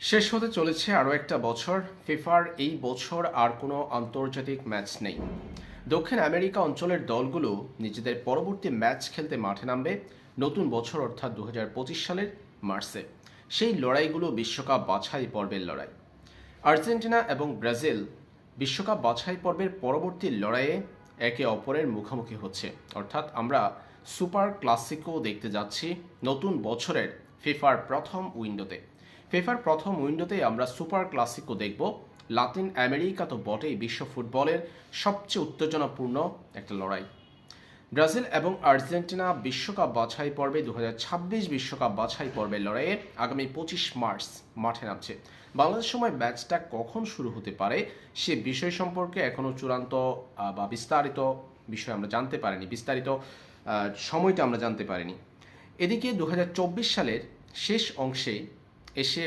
শেষ হতে চলেছে আরও একটা বছর। ফিফার এই বছর আর কোনো আন্তর্জাতিক ম্যাচ নেই। দক্ষিণ আমেরিকা অঞ্চলের দলগুলো নিজেদের পরবর্তী ম্যাচ খেলতে মাঠে নামবে নতুন বছর অর্থাৎ দু হাজার পঁচিশ সালের মার্চে। সেই লড়াইগুলো বিশ্বকাপ বাছাই পর্বের লড়াই। আর্জেন্টিনা এবং ব্রাজিল বিশ্বকাপ বাছাই পর্বের পরবর্তী লড়াইয়ে একে অপরের মুখোমুখি হচ্ছে। অর্থাৎ আমরা সুপার ক্লাসিকো দেখতে যাচ্ছি নতুন বছরের ফিফার প্রথম উইন্ডোতে। ফিফার প্রথম উইন্ডোতে আমরা সুপার ক্লাসিকো দেখব। লাতিন আমেরিকা তো বটেই বিশ্ব ফুটবলের সবচেয়ে উত্তেজনাপূর্ণ একটা লড়াই। ব্রাজিল এবং আর্জেন্টিনা বিশ্বকাপ বাছাই পর্বে দু বিশ্বকাপ বাছাই পর্বের লড়াইয়ে আগামী পঁচিশ মার্চ মাঠে নামছে। বাংলাদেশ সময় ম্যাচটা কখন শুরু হতে পারে সে বিষয় সম্পর্কে এখনও চূড়ান্ত বা বিস্তারিত বিষয় আমরা জানতে পারিনি, বিস্তারিত সময়টা আমরা জানতে পারিনি। এদিকে দু হাজার চব্বিশ সালের শেষ অংশে এসে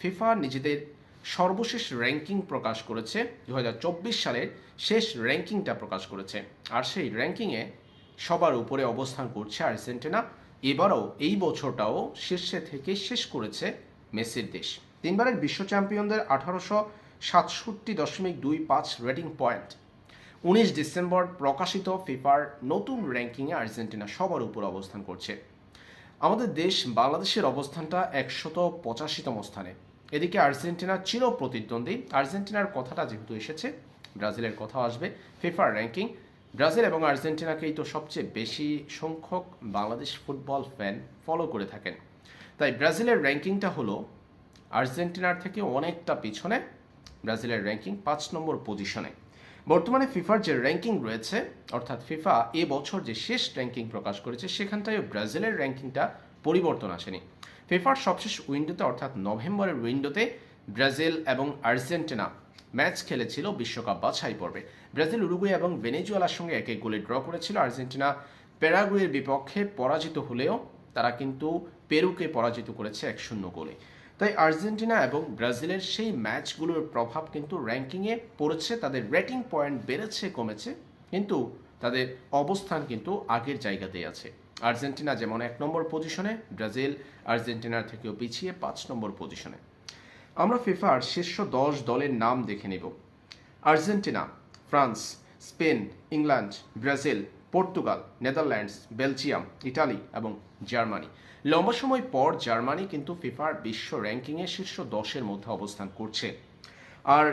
ফিফা নিজেদের সর্বশেষ র্যাঙ্কিং প্রকাশ করেছে। দু হাজার চব্বিশ সালের শেষ র্যাঙ্কিংটা প্রকাশ করেছে। আর সেই র্যাঙ্কিংয়ে সবার উপরে অবস্থান করছে আর্জেন্টিনা। এবারও এই বছরটাও শীর্ষে থেকে শেষ করেছে মেসির দেশ। তিনবারের বিশ্ব চ্যাম্পিয়নদের আঠারোশো সাতষট্টি দশমিক দুই পাঁচ রেটিং পয়েন্ট উনিশ ডিসেম্বর প্রকাশিত ফিফার নতুন র্যাঙ্কিংয়ে আর্জেন্টিনা সবার উপর অবস্থান করছে। আমাদের দেশ বাংলাদেশের অবস্থানটা একশত পঁচাশিতম স্থানে। এদিকে আর্জেন্টিনা চির প্রতিদ্বন্দ্বী। আর্জেন্টিনার কথাটা যেহেতু এসেছে, ব্রাজিলের কথাও আসবে। ফিফার র্যাঙ্কিং। ব্রাজিল এবং আর্জেন্টিনাকেই তো সবচেয়ে বেশি সংখ্যক বাংলাদেশ ফুটবল ফ্যান ফলো করে থাকেন। তাই ব্রাজিলের র্যাঙ্কিংটা হলো আর্জেন্টিনার থেকে অনেকটা পিছনে। ব্রাজিলের র্যাঙ্কিং পাঁচ নম্বর পজিশনে। বর্তমানে ফিফার যে র্যাঙ্কিং রয়েছে, অর্থাৎ ফিফা এ বছর যে শেষ র্যাঙ্কিং প্রকাশ করেছে সেখানটায় ব্রাজিলের র্যাঙ্কিংটা পরিবর্তন আসেনি। ফিফার সবশেষ উইন্ডোতে অর্থাৎ নভেম্বরের উইন্ডোতে ব্রাজিল এবং আর্জেন্টিনা ম্যাচ খেলেছিল, বিশ্বকাপ বাছাই পর্বে। ব্রাজিল, উরুগুয়ে এবং ভেনেজুয়েলার সঙ্গে এক এক গোলে ড্র করেছিল। আর্জেন্টিনা, প্যারাগুয়ের বিপক্ষে পরাজিত হলেও তারা কিন্তু পেরুকে পরাজিত করেছে এক শূন্য গোলে। তাই আর্জেন্টিনা এবং ব্রাজিলের সেই ম্যাচগুলোর প্রভাব কিন্তু র্যাঙ্কিংয়ে পড়েছে, তাদের রেটিং পয়েন্ট বেড়েছে, কমেছে, কিন্তু তাদের অবস্থান কিন্তু আগের জায়গাতেই আছে। আর্জেন্টিনা যেমন এক নম্বর পজিশনে, ব্রাজিল আর্জেন্টিনার থেকেও পিছিয়ে পাঁচ নম্বর পজিশনে। আমরা ফিফার শীর্ষ দশ দলের নাম দেখে নেব। Argentina, France, Spain, England, Brazil Portugal, Netherlands, Belgium, Italy এবং জার্মানি। লম্বা সময় পর জার্মানি কিন্তু ফিফার বিশ্ব র্যাঙ্কিংয়ে শীর্ষ দশের মধ্যে অবস্থান করছে। আর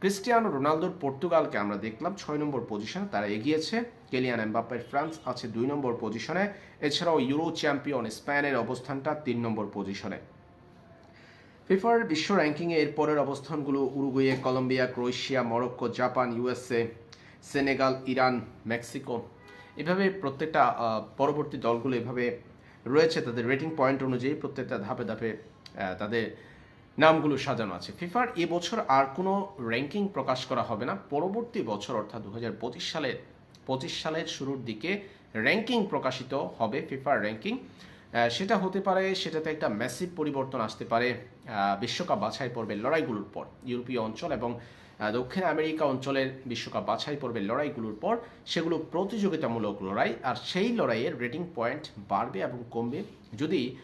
ক্রিস্টিয়ানো রোনালদোর পর্তুগালকে আমরা দেখলাম, ছয় নম্বর পজিশনে তারা এগিয়েছে। কেলিয়ান এমবাপ্পের ফ্রান্স আছে দুই নম্বর পজিশনে। এছাড়াও ইউরো চ্যাম্পিয়ন স্পেনের অবস্থানটা তিন নম্বর পজিশনে। ফিফার বিশ্ব র্যাঙ্কিংয়ে এর পরের অবস্থানগুলো Uruguay, Colombia, Croatia, Morocco, Japan USA Senegal, Iran, Mexico এভাবে প্রত্যেকটা পরবর্তী দলগুলো এভাবে রয়েছে, তাদের রেটিং পয়েন্ট অনুযায়ী প্রত্যেকটা ধাপে ধাপে তাদের নামগুলো সাজানো আছে। ফিফার এবছর আর কোনো র্যাঙ্কিং প্রকাশ করা হবে না। পরবর্তী বছর, অর্থাৎ দু হাজার পঁচিশ সালের পঁচিশ সালের শুরুর দিকে র্যাঙ্কিং প্রকাশিত হবে ফিফার র্যাঙ্কিং সেটা হতে পারে, সেটাতে একটা ম্যাসিভ পরিবর্তন আসতে পারে বিশ্বকাপ বাছাই পর্বের লড়াইগুলোর পর, ইউরোপীয় অঞ্চল এবং দক্ষিণ আমেরিকা অঞ্চলের বিশ্বকাপ বাছাই পর্বের লড়াইগুলোর পর সেগুলো প্রতিযোগিতামূলক লড়াই, আর সেই লড়াইয়ের রেটিং পয়েন্ট বাড়বে এবং কমবে। যদি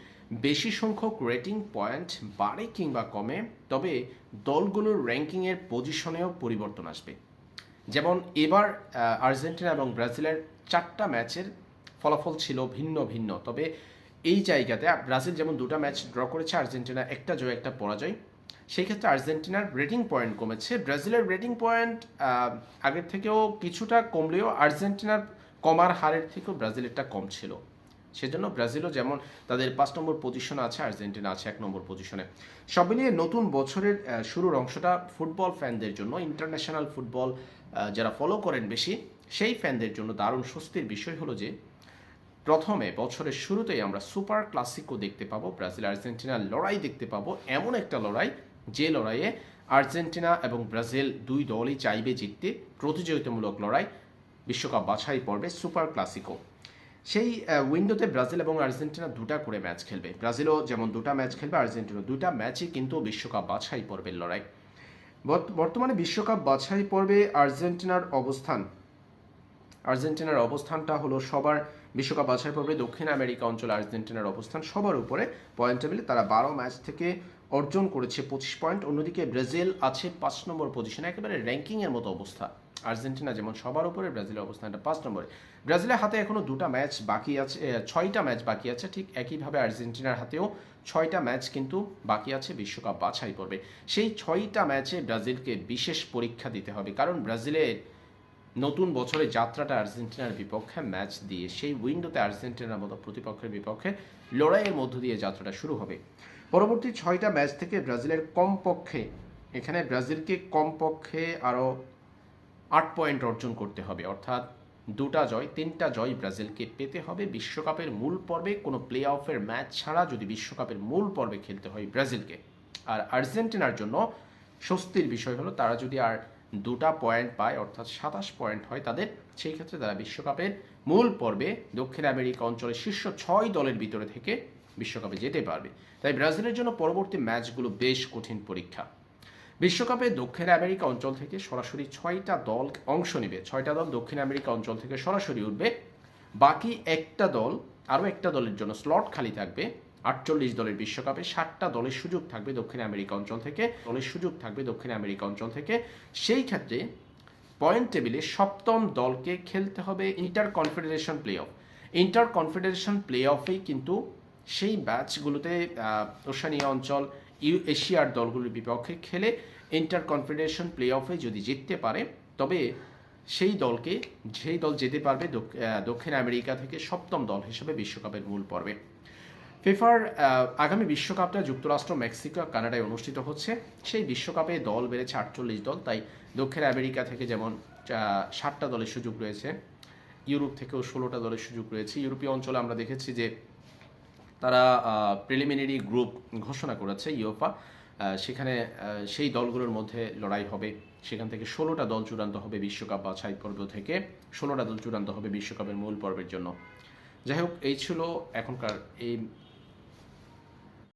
বেশি সংখ্যক রেটিং পয়েন্ট বাড়ে কিংবা কমে, তবে দলগুলোর র্যাঙ্কিংয়ের পজিশনেও পরিবর্তন আসবে। যেমন এবার আর্জেন্টিনা এবং ব্রাজিলের চারটা ম্যাচের ফলাফল ছিল ভিন্ন ভিন্ন। তবে এই জায়গাতে ব্রাজিল যেমন দুটো ম্যাচ ড্র করেছে, আর্জেন্টিনা একটা জয়, একটা পরাজয়। সেই ক্ষেত্রে আর্জেন্টিনার রেটিং পয়েন্ট কমেছে। ব্রাজিলের রেটিং পয়েন্ট আগের থেকেও কিছুটা কমলেও আর্জেন্টিনার কমার হারের থেকেও ব্রাজিলেরটা কম ছিল। সেজন্য ব্রাজিলও যেমন তাদের পাঁচ নম্বর পজিশনে আছে, আর্জেন্টিনা আছে এক নম্বর পজিশনে সব মিলিয়ে নতুন বছরের শুরুর অংশটা ফুটবল ফ্যানদের জন্য ইন্টারন্যাশনাল ফুটবল যারা ফলো করেন বেশি, সেই ফ্যানদের জন্য দারুণ স্বস্তির বিষয় হলো যে, প্রথমে বছরের শুরুতেই আমরা সুপার ক্লাসিকও দেখতে পাবো, ব্রাজিল আর্জেন্টিনার লড়াই দেখতে পাবো, এমন একটা লড়াই যে লড়াইয়ে আর্জেন্টিনা এবং ব্রাজিল দুই দলই চাইবে জিততে প্রতিযোগিতামূলক লড়াই বিশ্বকাপ বাছাই পর্বে সুপার ক্লাসিকো। সেই উইন্ডোতে ব্রাজিল এবং আর্জেন্টিনা দুটা করে ম্যাচ খেলবে। ব্রাজিলও যেমন দুটা ম্যাচ খেলবে, আর্জেন্টিনা দুটা ম্যাচই কিন্তু বিশ্বকাপ বাছাই পর্বের লড়াই। বর্ত- বর্তমানে বিশ্বকাপ বাছাই পর্বে আর্জেন্টিনার অবস্থান, আর্জেন্টিনার অবস্থানটা হলো সবার বিশ্বকাপ বাছাই পর্বে দক্ষিণ আমেরিকা অঞ্চলে আর্জেন্টিনার অবস্থান সবার উপরে। পয়েন্ট টেবিলে তারা বারো ম্যাচ থেকে অর্জন করেছে পঁচিশ পয়েন্ট। অন্যদিকে ব্রাজিল আছে পাঁচ নম্বর পজিশনে, একেবারে র্যাঙ্কিংয়ের মতো অবস্থা। আর্জেন্টিনা যেমন সবার উপরে, ব্রাজিলের অবস্থানটা পাঁচ নম্বরে। ব্রাজিলের হাতে এখনও দুটা ম্যাচ বাকি আছে ছয়টা ম্যাচ বাকি আছে, ঠিক একইভাবে আর্জেন্টিনার হাতেও ছয়টা ম্যাচ কিন্তু বাকি আছে বিশ্বকাপ বাছাই পর্বে। সেই ছয়টা ম্যাচে ব্রাজিলকে বিশেষ পরীক্ষা দিতে হবে, কারণ ব্রাজিলের নতুন বছরের যাত্রাটা আর্জেন্টিনার বিপক্ষে ম্যাচ দিয়ে সেই উইন্ডোতে আর্জেন্টিনার মতো প্রতিপক্ষের বিপক্ষে লড়াইয়ের মধ্য দিয়ে যাত্রাটা শুরু হবে। পরবর্তী ছয়টা ম্যাচ থেকে ব্রাজিলের কমপক্ষে, এখানে ব্রাজিলকে কমপক্ষে আরও আট পয়েন্ট অর্জন করতে হবে। অর্থাৎ দুটা জয়, তিনটা জয় ব্রাজিলকে পেতে হবে। বিশ্বকাপের মূল পর্বে, কোনো প্লে অফের ম্যাচ ছাড়া যদি বিশ্বকাপের মূল পর্বে খেলতে হয় ব্রাজিলকে। আর আর্জেন্টিনার জন্য স্বস্তির বিষয় হলো, তারা যদি আর দুটা পয়েন্ট পায়, অর্থাৎ সাতাশ পয়েন্ট হয় তাদের। সেই ক্ষেত্রে তারা বিশ্বকাপের মূল পর্বে দক্ষিণ আমেরিকা অঞ্চলের শীর্ষ ছয় দলের ভিতরে থেকে বিশ্বকাপে যেতে পারবে। তাই ব্রাজিলের জন্য পরবর্তী ম্যাচগুলো বেশ কঠিন পরীক্ষা। বিশ্বকাপে দক্ষিণ আমেরিকা অঞ্চল থেকে সরাসরি ছয়টা দল অংশ নেবে। ছয়টা দল দক্ষিণ আমেরিকা অঞ্চল থেকে সরাসরি উঠবে। বাকি একটা দল, আরও একটা দলের জন্য স্লট খালি থাকবে। আটচল্লিশ দলের বিশ্বকাপে ষাটটা দলের সুযোগ থাকবে দক্ষিণ আমেরিকা অঞ্চল থেকে, দলের সুযোগ থাকবে দক্ষিণ আমেরিকা অঞ্চল থেকে। সেই ক্ষেত্রে পয়েন্ট টেবিলে সপ্তম দলকে খেলতে হবে inter confederation play off inter confederation play অফেই কিন্তু সেই ম্যাচগুলোতে ওশানিয়া অঞ্চল, ইউ, এশিয়ার দলগুলির বিপক্ষে খেলে ইন্টার কনফেডারেশন প্লে অফে যদি জিততে পারে, তবে সেই দলকে সেই দল যেতে পারবে দক্ষিণ আমেরিকা থেকে সপ্তম দল হিসেবে বিশ্বকাপের মূল পর্বে। ফিফার আগামী বিশ্বকাপটা যুক্তরাষ্ট্র, মেক্সিকো, কানাডায় অনুষ্ঠিত হচ্ছে। সেই বিশ্বকাপে দল বেড়েছে আটচল্লিশ দল, তাই দক্ষিণ আমেরিকা থেকে যেমন ষাটটা দলের সুযোগ রয়েছে, ইউরোপ থেকেও ষোলোটা দলের সুযোগ রয়েছে। ইউরোপীয় অঞ্চলে আমরা দেখেছি যে তারা প্রিলিমিনারি গ্রুপ ঘোষণা করেছে ইউফা সেখানে সেই দলগুলোর মধ্যে লড়াই হবে। সেখান থেকে ষোলোটা দল চূড়ান্ত হবে বিশ্বকাপ বাছাই পর্ব থেকে, ষোলোটা দল চূড়ান্ত হবে বিশ্বকাপের মূল পর্বের জন্য। যাই হোক, এই ছিল এখনকার এই